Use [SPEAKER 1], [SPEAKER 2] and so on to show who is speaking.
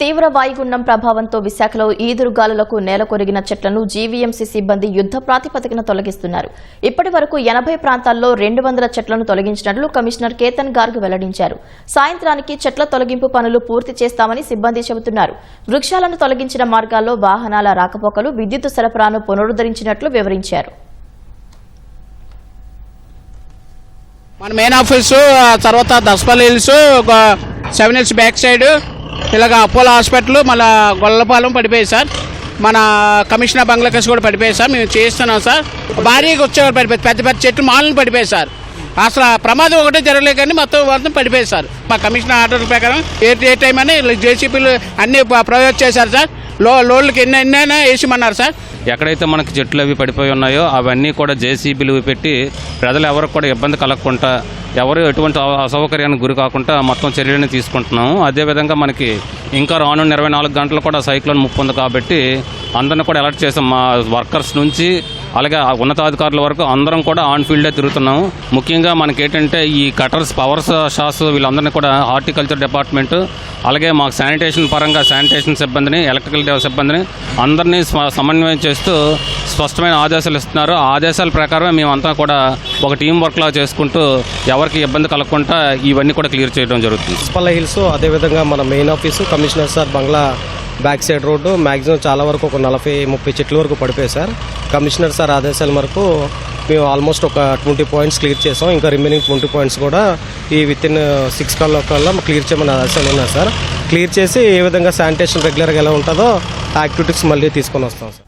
[SPEAKER 1] తీవ్ర వాయుగుండం ప్రభావంతో విశాఖలో ఈదురుగాలులకు నేల కొరిగిన చెట్లను జీవీఎంసీ సిబ్బంది యుద్ద ప్రాతిపదికన తొలగిస్తున్నారు. ఇప్పటి వరకు ఎనభై ప్రాంతాల్లో రెండు వందల చెట్లను తొలగించినట్లు కమిషనర్ కేతన్ గార్గ్ వెల్లడించారు. సాయంత్రానికి చెట్ల తొలగింపు పనులు పూర్తి చేస్తామని సిబ్బంది చెబుతున్నారు. వృక్షాలను తొలగించిన మార్గాల్లో వాహనాల రాకపోకలు విద్యుత్ సరఫరాను పునరుద్ధరించినట్లు వివరించారు.
[SPEAKER 2] మన మెయిన్ ఆఫీసు ఆ తర్వాత Daspalla hills seven hills back side ఇలాగ అపోలో హాస్పిటల్ మళ్ళీ గొల్లపాలెం పడిపోయాయి సార్. మన కమిషనర్ బంగ్లాదేశ్ కూడా పడిపోయాయి సార్. మేము చేస్తున్నాం సార్. భారీగా వచ్చే పడిపోయి పెద్ద పెద్ద చెట్లు మాలను పడిపోయాయి సార్. అసలు ప్రమాదం ఒకటే జరగలేదు కానీ మొత్తం మొత్తం పడిపోయాయి సార్. మా కమిషనర్ ఆర్డర్ ప్రకారం ఏ ఏ టైం అని జేసీపీలు అన్ని ప్రొవైడ్ చేశారు సార్. లో లోడ్లకి ఎన్ని ఎన్నైనా వేసిమన్నారు సార్.
[SPEAKER 3] ఎక్కడైతే మనకి చెట్లు అవి పడిపోయి ఉన్నాయో అవన్నీ కూడా జేసీబీలు పెట్టి ప్రజలు ఎవరికి కూడా ఇబ్బంది కలగకుండా ఎవరు ఎటువంటి అ- అసౌకర్యానికి గురి కాకుండా మొత్తం చర్యలను తీసుకుంటున్నాము. అదేవిధంగా మనకి ఇంకా రానున్న ఇరవై నాలుగు గంటలు కూడా సైక్లోన్ ముప్పు ఉంది కాబట్టి అందరిని కూడా అలర్ట్ చేసాం. మా వర్కర్స్ నుంచి అలాగే ఆ ఉన్నతాధికారుల వరకు అందరం కూడా ఆన్ ఫీల్డే తిరుగుతున్నాము. ముఖ్యంగా మనకి ఏంటంటే ఈ కటర్స్ పవర్స్ షాస్ వీళ్ళందరినీ కూడా హార్టికల్చర్ డిపార్ట్మెంట్ అలాగే మాకు శానిటేషన్ పరంగా శానిటేషన్ సిబ్బందిని ఎలక్ట్రికల్ సిబ్బందిని అందరినీ సమన్వయం చేస్తూ స్పష్టమైన ఆదేశాలు ఇస్తున్నారు. ఆ ఆదేశాల ప్రకారమే మేమంతా కూడా ఒక టీం వర్క్లా చేసుకుంటూ ఎవరికి ఇబ్బంది కలగకుండా ఇవన్నీ కూడా క్లియర్ చేయడం జరుగుతుంది.
[SPEAKER 4] పల్ల హిల్స్ అదేవిధంగా మన మెయిన్ ఆఫీసు కమిషనర్ సార్ బంగ్లా బ్యాక్ సైడ్ రోడ్డు మ్యాక్సిమం చాలా వరకు ఒక నలభై ముప్పై చెట్ల వరకు పడిపోయాయి సార్. కమిషనర్ సార్ ఆదేశాల మేరకు మేము ఆల్మోస్ట్ ఒక ట్వంటీ పాయింట్స్ క్లియర్ చేసాం. ఇంకా రిమైనింగ్ ట్వంటీ పాయింట్స్ కూడా ఈ విత్ ఇన్ సిక్స్ కల్లా కల్లా క్లియర్ చేయమని ఆదేశాలు ఉన్నాయి సార్. క్లియర్ చేసి ఏ విధంగా శానిటేషన్ రెగ్యులర్గా ఎలా ఉంటుందో ఆ యాక్టివిటీస్ మళ్ళీ తీసుకొని వస్తాం సార్.